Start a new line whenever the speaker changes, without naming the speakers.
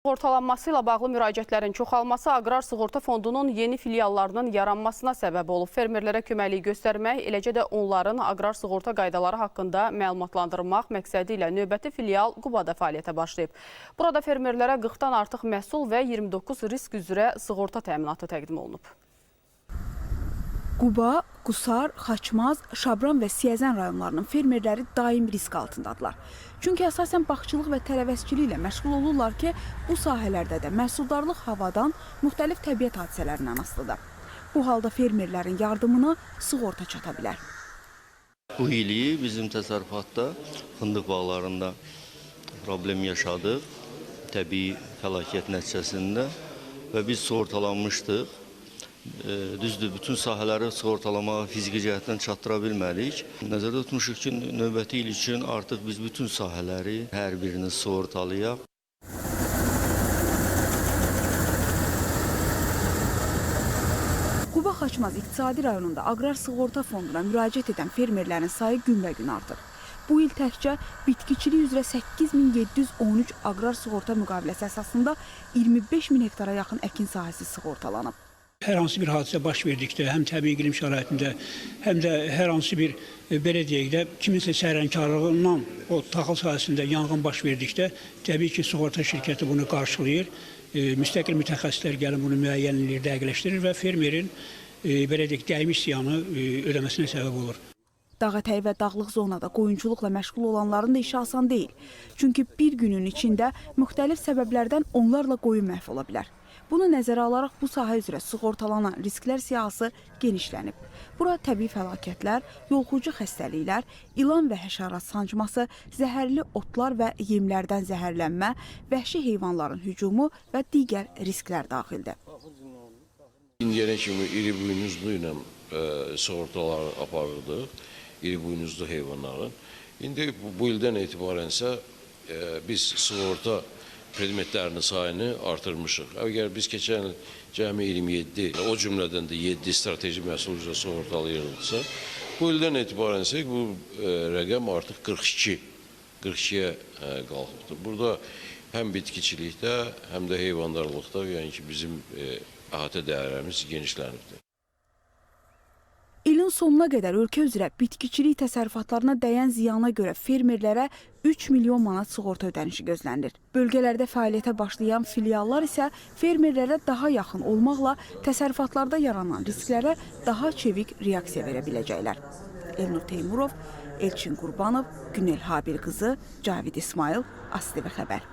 Sığortalanması ilə bağlı müraciətlərin çoxalması Aqrar Sığorta Fondunun yeni filiallarının yaranmasına səbəb olub. Fermerlərə köməklik göstərmək, eləcə də onların aqrar sığorta qaydaları haqqında məlumatlandırmaq məqsədi ilə növbəti filial Qubada fəaliyyətə başlayıb. Burada fermerlərə 40-dan artıq məhsul və 29 risk üzrə sığorta təminatı təqdim olunub.
Quba, Qusar, Xaçmaz, Şabran və Siyəzən rayonlarının fermerləri daim risk altındadılar. Çünki əsasən bağçılıq və tərəvəzçiliklə məşğul olurlar ki, bu sahələrdə də məhsuldarlıq havadan, müxtəlif təbiət hadisələrindən asılıdır. Bu halda fermerlərin yardımına sığorta çata bilər.
Bu ili bizim təsərrüfatda fındıq bağlarında problem yaşadıq. Təbii fəlakət nəticəsində və biz sığortalanmışdıq. Düzdür, bütün sahələri sığortalamağa fiziki cəhətdən çatdıra bilmədik. Nəzərdə tutmuşuq ki, növbəti il üçün artıq biz bütün sahələri hər birini sığortalayaq.
Quba Xaçmaz İqtisadi rayonunda aqrar sığorta fonduna müraciət edən fermerlərin sayı günbəgün artır. Bu il təkcə bitkiçilik üzrə 8713 aqrar sığorta müqaviləsi əsasında 25 min hektara yaxın əkin sahəsi sığortalanıb.
Hər hansı bir hadisə baş verdikdə, həm təbii iqlim şəraitində, həm də hər hansı bir e, belə deyək də kiminsə sərənkarlığından o taxıl sahəsində yanğın baş verdikdə, təbii ki, sığorta şirkəti bunu qarşılayır. E, Müstəqil mütəxəssislər gəlib bunu müəyyən eləyir, dəqiqləşdirir və fermerin e, belə deyək dəymiş ziyanı e, ödəməsinə səbəb olur.
Dağətəyi və dağlıq zonada qoyunçuluqla məşğul olanların da işi asan deyil. Çünki bir günün içində müxtəlif səbəblərdən onlarla qoyun məhv ola bilər. Bunu nəzərə alaraq bu sahə üzrə sığortalanan risklər siyahısı genişlənib. Bura təbii fəlakətlər, yolxucu xəstəliklər, ilan və həşərat sancması, zəhərli otlar və yemlərdən zəhərlənmə, vəhşi heyvanların hücumu və digər risklər daxildir.
İndiyənə kimi iri buynuzlu ilə e, sığortalar aparırdıq, iri buynuzlu heyvanların. İndi bu, bu ildən etibarənsə e, biz sığorta predmetlərinin sayını artırmışıq. Əgər biz keçən cəmi 27, o cümlədən də 7 strateji məhsul üzrə sığortalayırdıqsa, bu ildən etibarən isə bu e, rəqəm artıq 42 42-yə e, qalxıbdır. Burada həm bitkiçilikdə, həm də heyvandarlıqda, yəni ki, bizim e, əhatə dəyərlərimiz genişlənibdir.
Sonuna qədər ölkə üzrə bitkiçilik təsərrüfatlarına dəyən ziyana görə fermerlərə 3 milyon manat sığorta ödənişi gözlənilir. Bölgələrdə fəaliyyətə başlayan filiallar isə fermerlərə daha yaxın olmaqla təsərrüfatlarda yaranan risklərə daha çevik reaksiya verə biləcəklər. Elnur Teymurov, Elçin Qurbanov, Günel Habil qızı, Cavid İsmail, ASTV xəbər.